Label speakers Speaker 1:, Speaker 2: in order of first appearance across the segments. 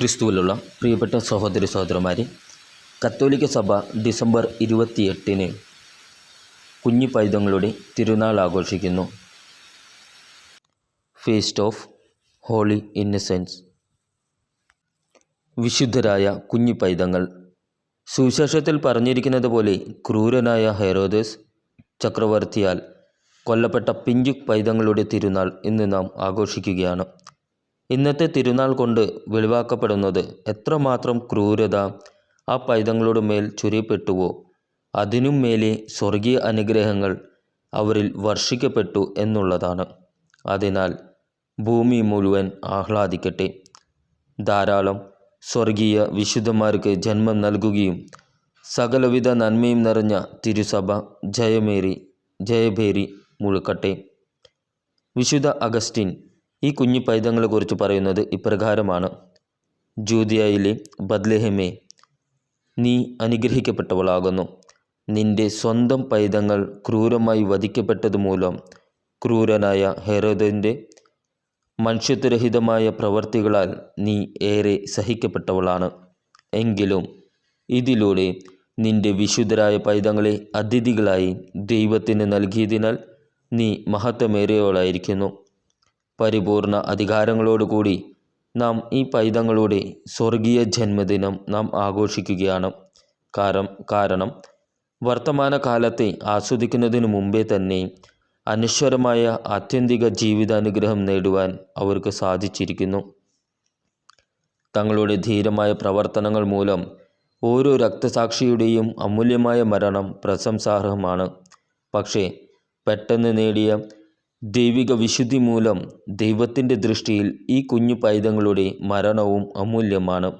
Speaker 1: ക്രിസ്തുവിലുള്ള പ്രിയപ്പെട്ട സഹോദരി സഹോദരന്മാരെ കത്തോലിക്ക സഭ ഡിസംബർ ഇരുപത്തിയെട്ടിന് കുഞ്ഞു പൈതങ്ങളുടെ തിരുനാൾ ആഘോഷിക്കുന്നു. ഫീസ്റ്റ് ഓഫ് ഹോളി ഇന്നസെൻസ് വിശുദ്ധരായ കുഞ്ഞു പൈതങ്ങൾ സുവിശേഷത്തിൽ പറഞ്ഞിരിക്കുന്നത് പോലെ ക്രൂരനായ ഹെറോദസ് ചക്രവർത്തിയാൽ കൊല്ലപ്പെട്ട പിഞ്ചു പൈതങ്ങളുടെ തിരുനാൾ ഇന്ന് നാം ആഘോഷിക്കുകയാണ്. ഇന്നത്തെ തിരുനാൾ കൊണ്ട് വെളിവാക്കപ്പെടുന്നത് എത്രമാത്രം ക്രൂരത ആ പൈതങ്ങളുടെ മേൽ ചുരിയപ്പെട്ടുവോ അതിനും മേലെ സ്വർഗീയ അനുഗ്രഹങ്ങൾ അവരിൽ വർഷിക്കപ്പെട്ടു എന്നുള്ളതാണ്. അതിനാൽ ഭൂമി മുഴുവൻ ആഹ്ലാദിക്കട്ടെ. ധാരാളം സ്വർഗീയ വിശുദ്ധന്മാർക്ക് ജന്മം നൽകുകയും സകലവിധ നന്മയും നിറഞ്ഞ തിരുസഭ ജയമേറി ജയഭേരി മുഴുക്കട്ടെ. വിശുദ്ധ അഗസ്റ്റിൻ ഈ കുഞ്ഞു പൈതങ്ങളെക്കുറിച്ച് പറയുന്നത് ഇപ്രകാരമാണ്. ജൂതിയയിലെ ബദ്ലഹമേ നീ അനുഗ്രഹിക്കപ്പെട്ടവളാകുന്നു. നിന്റെ സ്വന്തം പൈതങ്ങൾ ക്രൂരമായി വധിക്കപ്പെട്ടതുമൂലം ക്രൂരനായ ഹെറോദിന്റെ മനുഷ്യത്വരഹിതമായ പ്രവർത്തികളാൽ നീ ഏറെ സഹിക്കപ്പെട്ടവളാണ്. എങ്കിലും ഇതിലൂടെ നിന്റെ വിശുദ്ധരായ പൈതങ്ങളെ അതിഥികളായി ദൈവത്തിന് നൽകിയതിനാൽ നീ മഹത്വമേറിയവളായിരിക്കുന്നു. പരിപൂർണ അധികാരങ്ങളോടുകൂടി നാം ഈ പൈതങ്ങളുടെ സ്വർഗീയ ജന്മദിനം നാം ആഘോഷിക്കുകയാണ്. കാരണം കാരണം വർത്തമാനകാലത്തെ ആസ്വദിക്കുന്നതിനു മുമ്പേ തന്നെ അനശ്വരമായ ആത്യന്തിക ജീവിതാനുഗ്രഹം നേടുവാൻ അവർക്ക് സാധിച്ചിരിക്കുന്നു. തങ്ങളുടെ ധീരമായ പ്രവർത്തനങ്ങൾ മൂലം ഓരോ രക്തസാക്ഷിയുടെയും അമൂല്യമായ മരണം പ്രശംസാർഹമാണ്. പക്ഷേ പെട്ടെന്ന് നേടിയ ദൈവിക വിശുദ്ധി മൂലം ദൈവത്തിന്റെ ദൃഷ്ടിയിൽ ഈ കുഞ്ഞു പൈതങ്ങളുടെ മരണവും അമൂല്യമാണ്.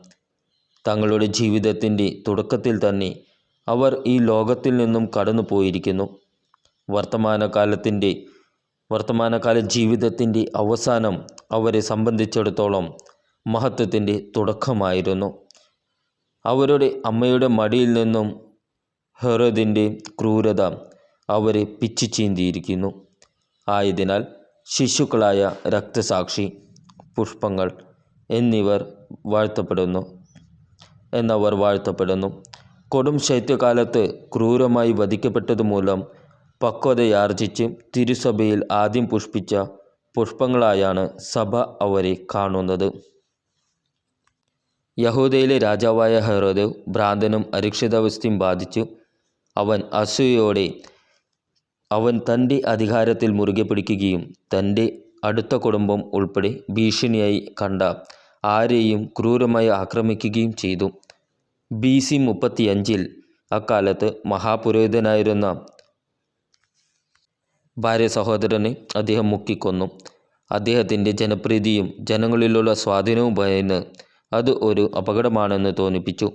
Speaker 1: തങ്ങളുടെ ജീവിതത്തിന്റെ തുടക്കത്തിൽ തന്നെ അവർ ഈ ലോകത്തിൽ നിന്നും കടന്നു പോയിരിക്കുന്നു വർത്തമാനകാലത്തിന്റെ വർത്തമാനകാല ജീവിതത്തിന്റെ അവസാനം അവരെ സംബന്ധിച്ചിടത്തോളം മഹത്വത്തിന്റെ തുടക്കമായിരുന്നു. അവരുടെ അമ്മയുടെ മടിയിൽ നിന്നും ഹെറോദിന്റെ ക്രൂരത അവരെ പിച്ചു ചീന്തിയിരിക്കുന്നു ആയതിനാൽ ശിശുക്കളായ രക്തസാക്ഷി പുഷ്പങ്ങൾ എന്നിവർ വാഴ്ത്തപ്പെടുന്നു. എന്നവർ വാഴ്ത്തപ്പെടുന്നു. കൊടും ശൈത്യകാലത്ത് ക്രൂരമായി വധിക്കപ്പെട്ടത് മൂലം പക്വതയാർജിച്ച് തിരുസഭയിൽ ആദ്യം പുഷ്പിച്ച പുഷ്പങ്ങളായാണ് സഭ അവരെ കാണുന്നത്. യഹൂദയിലെ രാജാവായ ഹെറോദ് ഭ്രാന്തനും അരക്ഷിതാവസ്ഥയും ബാധിച്ചു അവൻ അസൂയയോടെ അവൻ തന്റെ അധികാരത്തിൽ മുറുകെ പിടിക്കുകയും തന്റെ അടുത്ത കുടുംബം ഉൾപ്പെടെ ഭീഷണിയായി കണ്ട ആരെയും ക്രൂരമായി ആക്രമിക്കുകയും ചെയ്തു. ബി സി മുപ്പത്തിയഞ്ചിൽ അക്കാലത്ത് മഹാപുരോഹിതനായിരുന്ന ഭാര്യ സഹോദരനെ അദ്ദേഹം മുക്കിക്കൊന്നു. അദ്ദേഹത്തിന്റെ ജനപ്രീതിയും ജനങ്ങളിലുള്ള സ്വാധീനവും ഭയന്ന് അത് ഒരു അപകടമാണെന്ന് തോന്നിപ്പിച്ചു.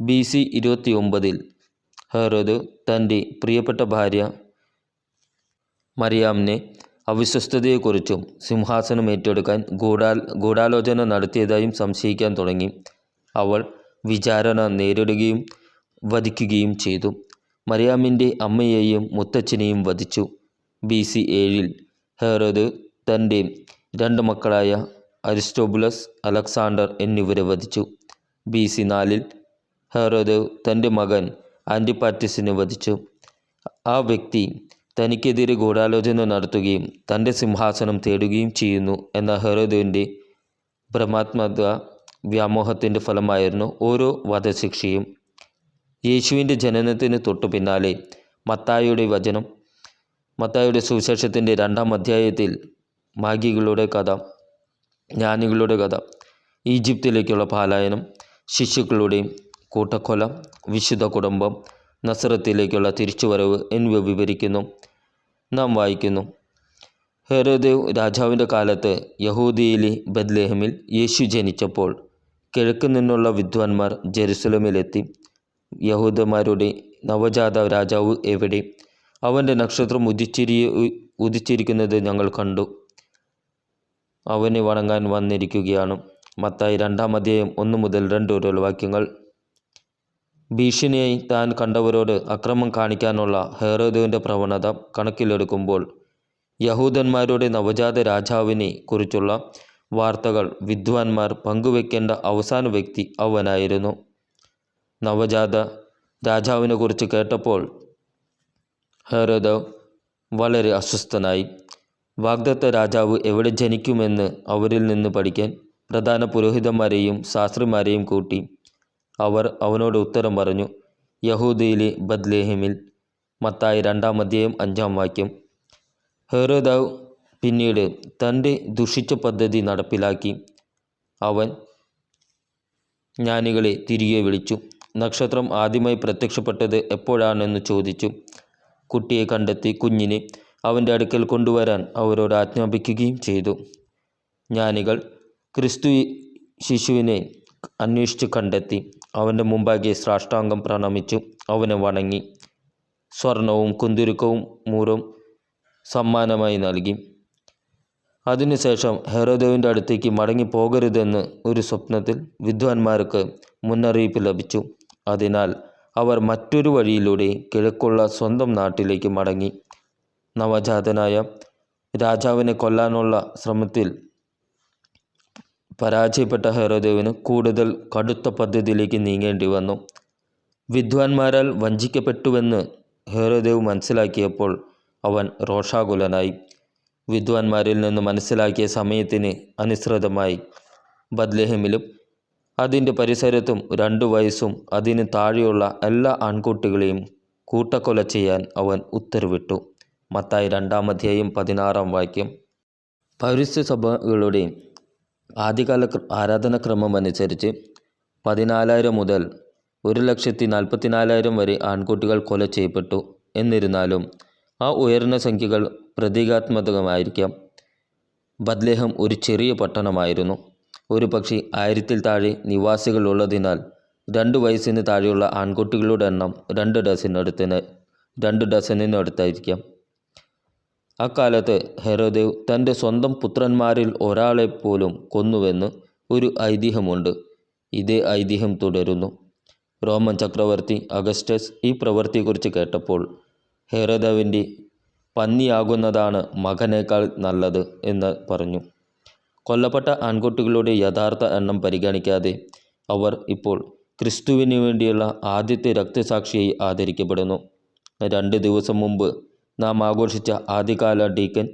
Speaker 1: ബി സി ഇരുപത്തി ഒമ്പതിൽ ഹെറോദ് തന്റെ പ്രിയപ്പെട്ട ഭാര്യ മറിയാമിനെ അവിശ്വസ്തതയെക്കുറിച്ചും സിംഹാസനം ഏറ്റെടുക്കാൻ ഗൂഢാ ഗൂഢാലോചന നടത്തിയതായും സംശയിക്കാൻ തുടങ്ങി. അവൾ വിചാരണ നേരിടുകയും വധിക്കുകയും ചെയ്തു. മറിയാമിന്റെ അമ്മയെയും മുത്തച്ഛനെയും വധിച്ചു. ബി സി ഏഴിൽ ഹെറോദ് തന്റെ രണ്ട് മക്കളായ അരിസ്റ്റോബുലസ് അലക്സാണ്ടർ എന്നിവരെ വധിച്ചു. ബി സി നാലിൽ ഹെറോദ് തന്റെ മകൻ ആന്റിപാറ്റിസിനെ വധിച്ചു. ആ വ്യക്തി തനിക്കെതിരെ ഗൂഢാലോചന നടത്തുകയും തന്റെ സിംഹാസനം തേടുകയും ചെയ്യുന്നു എന്ന ഹെറോദിന്റെ ഭ്രമാത്മക വ്യാമോഹത്തിന്റെ ഫലമായിരുന്നു ഓരോ വധശിക്ഷയും. യേശുവിന്റെ ജനനത്തിന് തൊട്ടു പിന്നാലെ മത്തായിയുടെ വചനം മത്തായുടെ സുവിശേഷത്തിന്റെ രണ്ടാം അധ്യായത്തിൽ മാഗികളുടെ കഥ ജ്ഞാനികളുടെ കഥ ഈജിപ്തിലേക്കുള്ള പാലായനം ശിശുക്കളുടെയും കൂട്ടക്കൊല വിശുദ്ധ കുടുംബം നസറത്തിലേക്കുള്ള തിരിച്ചുവരവ് എന്നിവ വിവരിക്കുന്നു. നാം വായിക്കുന്നു. ഹെരോദേവ് രാജാവിന്റെ കാലത്ത് യഹൂദിയിലെ ബദ്ലേഹമിൽ യേശു ജനിച്ചപ്പോൾ കിഴക്ക് നിന്നുള്ള വിദ്വാൻമാർ ജെറുസലമിലെത്തി. യഹൂദന്മാരുടെ നവജാത രാജാവ് എവിടെ? അവന്റെ നക്ഷത്രം ഉദിച്ചിരി ഉദിച്ചിരിക്കുന്നത് ഞങ്ങൾ കണ്ടു. അവനെ വണങ്ങാൻ വന്നിരിക്കുകയാണ്. മത്തായി രണ്ടാം അധ്യായം ഒന്ന് മുതൽ രണ്ട് വരെയുള്ള വാക്യങ്ങൾ ഭീഷണിയായി താൻ കണ്ടവരോട് അക്രമം കാണിക്കാനുള്ള ഹെറോദുവിന്റെ പ്രവണത കണക്കിലെടുക്കുമ്പോൾ യഹൂദന്മാരുടെ നവജാത രാജാവിനെ കുറിച്ചുള്ള വാർത്തകൾ വിദ്വാൻമാർ പങ്കുവെക്കേണ്ട അവസാന വ്യക്തി അവനായിരുന്നു. നവജാത രാജാവിനെ കുറിച്ച് കേട്ടപ്പോൾ ഹെറോദവ് വളരെ അസ്വസ്ഥനായി. വാഗ്ദത്ത രാജാവ് എവിടെ ജനിക്കുമെന്ന് അവരിൽ നിന്ന് പഠിക്കാൻ പ്രധാന പുരോഹിതന്മാരെയും ശാസ്ത്രിമാരെയും കൂട്ടി അവർ അവനോട് ഉത്തരം പറഞ്ഞു യഹൂദയിലെ ബദ്ലേഹിമിൽ മത്തായി രണ്ടാം അധ്യായം അഞ്ചാം വാക്യം. ഹെറോദാവ് പിന്നീട് തന്റെ ദുഷിച്ച പദ്ധതി നടപ്പിലാക്കി. അവൻ ജ്ഞാനികളെ തിരികെ വിളിച്ചു നക്ഷത്രം ആദ്യമായി പ്രത്യക്ഷപ്പെട്ടത് എപ്പോഴാണെന്ന് ചോദിച്ചു. കുട്ടിയെ കണ്ടെത്തി കുഞ്ഞിനെ അവന്റെ അടുക്കൽ കൊണ്ടുവരാൻ അവരോട് ആജ്ഞാപിക്കുകയും ചെയ്തു. ജ്ഞാനികൾ ക്രിസ്തു ശിശുവിനെ അന്വേഷിച്ച് കണ്ടെത്തി. അവന്റെ മുമ്പാകെ സാഷ്ടാംഗം പ്രണമിച്ചു. അവനെ വണങ്ങി. സ്വർണവും കുന്തിരുക്കവും മൂറും സമ്മാനമായി നൽകി. അതിനുശേഷം ഹെറോദേവിന്റെ അടുത്തേക്ക് മടങ്ങി പോകരുതെന്ന് ഒരു സ്വപ്നത്തിൽ വിദ്വാൻമാർക്ക് മുന്നറിയിപ്പ് ലഭിച്ചു. അതിനാൽ അവർ മറ്റൊരു വഴിയിലൂടെ കിഴക്കുള്ള സ്വന്തം നാട്ടിലേക്ക് മടങ്ങി. നവജാതനായ രാജാവിനെ കൊല്ലാനുള്ള ശ്രമത്തിൽ പരാജയപ്പെട്ട ഹെറോദേവിന് കൂടുതൽ കടുത്ത പദ്ധതിയിലേക്ക് നീങ്ങേണ്ടി വന്നു. വിദ്വാൻമാരാൽ വഞ്ചിക്കപ്പെട്ടുവെന്ന് ഹെറോദേവ് മനസ്സിലാക്കിയപ്പോൾ അവൻ രോഷാകുലനായി. വിദ്വാൻമാരിൽ നിന്ന് മനസ്സിലാക്കിയ സമയത്തിന് അനുസൃതമായി ബദ്ലഹമിലും അതിന്റെ പരിസരത്തും രണ്ടു വയസ്സും അതിന് താഴെയുള്ള എല്ലാ ആൺകുട്ടികളെയും കൂട്ടക്കൊല ചെയ്യാൻ അവൻ ഉത്തരവിട്ടു. മത്തായി രണ്ടാം അധ്യായം പതിനാറാം വാക്യം. പരിസ്ഥിതി സഭകളുടെ ആദ്യകാല ക്ര- ആരാധനാക്രമം അനുസരിച്ച് പതിനാലായിരം മുതൽ ഒരു ലക്ഷത്തി നാൽപ്പത്തിനാലായിരം വരെ ആൺകുട്ടികൾ കൊല ചെയ്യപ്പെട്ടു എന്നിരുന്നാലും ആ ഉയർന്ന സംഖ്യകൾ പ്രതീകാത്മകമായിരിക്കാം. ബദ്ലേഹം ഒരു ചെറിയ പട്ടണമായിരുന്നു. ഒരു പക്ഷേ ആയിരത്തിൽ താഴെ നിവാസികൾ ഉള്ളതിനാൽ രണ്ട് വയസ്സിന് താഴെയുള്ള ആൺകുട്ടികളുടെ എണ്ണം രണ്ട് ഡസനടുത്തിന് രണ്ട് ഡസനിനടുത്തായിരിക്കാം. അക്കാലത്ത് ഹെറോദേവ് തന്റെ സ്വന്തം പുത്രന്മാരിൽ ഒരാളെപ്പോലും കൊന്നുവെന്ന് ഒരു ഐതിഹ്യമുണ്ട്. ഇതേ ഐതിഹ്യം തുടരുന്നു. റോമൻ ചക്രവർത്തി അഗസ്റ്റസ് ഈ പ്രവൃത്തിയെക്കുറിച്ച് കേട്ടപ്പോൾ ഹെറോദേവിന്റെ പന്നിയാകുന്നതാണ് മകനേക്കാൾ നല്ലത് എന്ന് പറഞ്ഞു. കൊല്ലപ്പെട്ട ആൺകുട്ടികളുടെ യഥാർത്ഥ എണ്ണം പരിഗണിക്കാതെ അവർ ഇപ്പോൾ ക്രിസ്തുവിന് വേണ്ടിയുള്ള ആദ്യത്തെ രക്തസാക്ഷിയായി ആദരിക്കപ്പെടുന്നു. രണ്ട് ദിവസം മുമ്പ് നാം ആഘോഷിച്ച ആദ്യകാല ഡീക്കൻ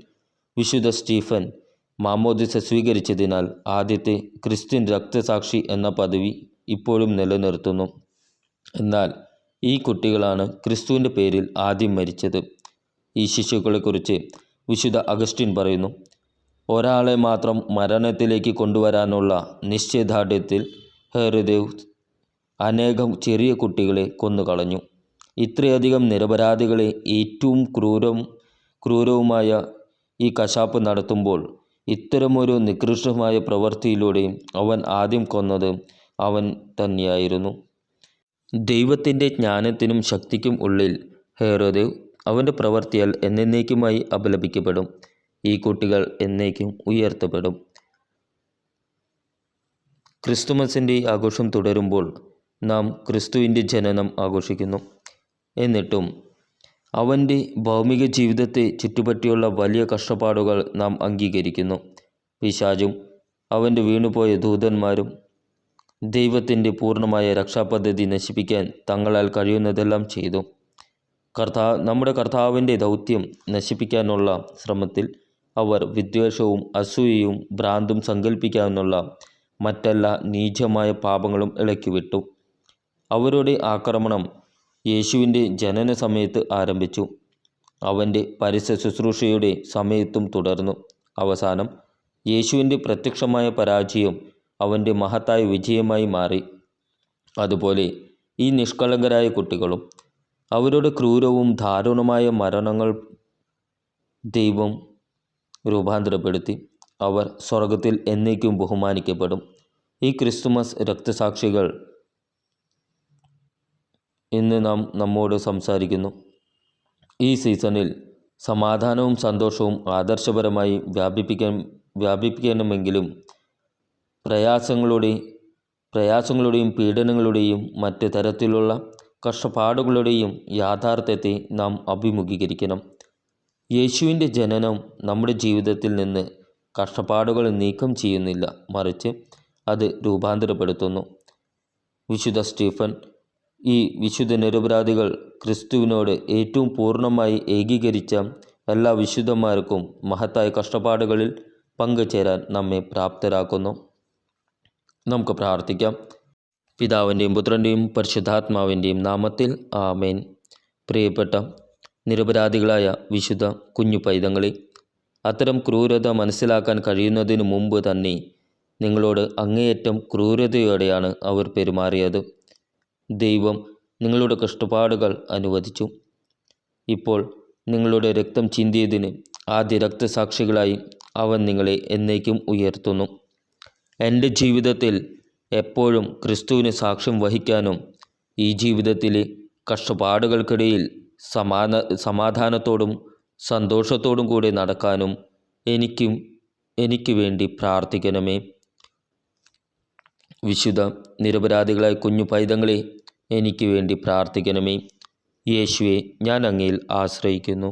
Speaker 1: വിശുദ്ധ സ്റ്റീഫൻ മാമോദിസ സ്വീകരിച്ചതിനാൽ ആദ്യത്തെ ക്രിസ്ത്യൻ രക്തസാക്ഷി എന്ന പദവി ഇപ്പോഴും നിലനിർത്തുന്നു. എന്നാൽ ഈ കുട്ടികളാണ് ക്രിസ്തുവിന്റെ പേരിൽ ആദ്യം മരിച്ചത്. ഈ ശിശുക്കളെക്കുറിച്ച് വിശുദ്ധ അഗസ്റ്റിൻ പറയുന്നു ഒരാളെ മാത്രം മരണത്തിലേക്ക് കൊണ്ടുവരാനുള്ള നിശ്ചയദാർഢ്യത്തിൽ ഹെറുദേവ് അനേകം ചെറിയ കുട്ടികളെ കൊന്നുകളഞ്ഞു. ഇത്രയധികം നിരപരാധികളെ ഏറ്റവും ക്രൂരം ക്രൂരവുമായ ഈ കശാപ്പ് നടത്തുമ്പോൾ ഇത്തരമൊരു നികൃഷ്ടമായ പ്രവൃത്തിയിലൂടെ അവൻ ആദ്യം കൊന്നത് അവൻ തന്നെയായിരുന്നു. ദൈവത്തിന്റെ ജ്ഞാനത്തിനും ശക്തിക്കും ഉള്ളിൽ ഹേറോദേവ് അവന്റെ പ്രവൃത്തിയാൽ എന്നേക്കുമായി അപലപിക്കപ്പെടും. ഈ കുട്ടികൾ എന്നേക്കും ഉയർത്തപ്പെടും. ക്രിസ്തുമസിന്റെ ആഘോഷം തുടരുമ്പോൾ നാം ക്രിസ്തുവിന്റെ ജനനം ആഘോഷിക്കുന്നു. എന്നിട്ടും അവന്റെ ഭൗമിക ജീവിതത്തെ ചുറ്റുപറ്റിയുള്ള വലിയ കഷ്ടപ്പാടുകൾ നാം അംഗീകരിക്കുന്നു. പിശാചും അവന്റെ വീണുപോയ ദൂതന്മാരും ദൈവത്തിന്റെ പൂർണമായ രക്ഷാപദ്ധതി നശിപ്പിക്കാൻ തങ്ങളാൽ കഴിയുന്നതെല്ലാം ചെയ്തു. കർത്താ നമ്മുടെ കർത്താവിന്റെ ദൗത്യം നശിപ്പിക്കാനുള്ള ശ്രമത്തിൽ അവർ വിദ്വേഷവും അസൂയയും ഭ്രാന്തും സങ്കല്പിക്കാനുള്ള മറ്റെല്ലാ നീചമായ പാപങ്ങളും ഇളക്കിവിട്ടു. അവരുടെ ആക്രമണം യേശുവിന്റെ ജനന സമയത്ത് ആരംഭിച്ചു. അവന്റെ പരസ്യ ശുശ്രൂഷയുടെ സമയത്തും തുടർന്നു. അവസാനം യേശുവിന്റെ പ്രത്യക്ഷമായ പരാജയം അവന്റെ മഹത്തായ വിജയമായി മാറി. അതുപോലെ ഈ നിഷ്കളങ്കരായ കുട്ടികളും അവരുടെ ക്രൂരവും ദാരുണമായ മരണങ്ങൾ ദൈവം രൂപാന്തരപ്പെടുത്തി. അവർ സ്വർഗത്തിൽ എന്നേക്കും ബഹുമാനിക്കപ്പെടും. ഈ ക്രിസ്തുമസ് രക്തസാക്ഷികൾ ഇന്ന് നാം നമ്മോട് സംസാരിക്കുന്നു. ഈ സീസണിൽ സമാധാനവും സന്തോഷവും ആദർശപരമായി വ്യാപിപ്പിക്കാൻ വ്യാപിപ്പിക്കണമെങ്കിലും പ്രയാസങ്ങളുടെ പ്രയാസങ്ങളുടെയും പീഡനങ്ങളുടെയും മറ്റ് തരത്തിലുള്ള കഷ്ടപ്പാടുകളുടെയും യാഥാർത്ഥ്യത്തെ നാം അഭിമുഖീകരിക്കണം. യേശുവിന്റെ ജനനം നമ്മുടെ ജീവിതത്തിൽ നിന്ന് കഷ്ടപ്പാടുകൾ നീക്കം ചെയ്യുന്നില്ല മറിച്ച് അത് രൂപാന്തരപ്പെടുത്തുന്നു. വിശുദ്ധ സ്റ്റീഫൻ ഈ വിശുദ്ധ നിരപരാധികൾ ക്രിസ്തുവിനോട് ഏറ്റവും പൂർണമായി ഏകീകരിച്ച എല്ലാ വിശുദ്ധന്മാർക്കും മഹത്തായ കഷ്ടപ്പാടുകളിൽ പങ്കുചേരാൻ നമ്മെ പ്രാപ്തരാക്കുന്നു. നമുക്ക് പ്രാർത്ഥിക്കാം. പിതാവിന്റെയും പുത്രന്റെയും പരിശുദ്ധാത്മാവിന്റെയും നാമത്തിൽ ആമേൻ. പ്രിയപ്പെട്ട നിരപരാധികളായ വിശുദ്ധ കുഞ്ഞു പൈതങ്ങളെ അത്തരം ക്രൂരത മനസ്സിലാക്കാൻ കഴിയുന്നതിന് മുമ്പ് തന്നെ നിങ്ങളോട് അങ്ങേയറ്റം ക്രൂരതയോടെയാണ് അവർ പെരുമാറിയത്. ദൈവം നിങ്ങളുടെ കഷ്ടപ്പാടുകൾ അനുവദിച്ചു. ഇപ്പോൾ നിങ്ങളുടെ രക്തം ചിന്തിയതിന് ആദ്യ രക്തസാക്ഷികളായി അവൻ നിങ്ങളെ എന്നേക്കും ഉയർത്തുന്നു. എന്റെ ജീവിതത്തിൽ എപ്പോഴും ക്രിസ്തുവിന് സാക്ഷ്യം വഹിക്കാനും ഈ ജീവിതത്തിലെ കഷ്ടപ്പാടുകൾക്കിടയിൽ സമാന സമാധാനത്തോടും സന്തോഷത്തോടും കൂടി നടക്കാനും എനിക്കും എനിക്ക് വേണ്ടി പ്രാർത്ഥിക്കണമേ. വിശുദ്ധ നിരപരാധികളായ കുഞ്ഞു പൈതങ്ങളെ എനിക്ക് വേണ്ടി പ്രാർത്ഥിക്കണമേ. യേശുവെ ഞാൻ അങ്ങയിൽ ആശ്രയിക്കുന്നു.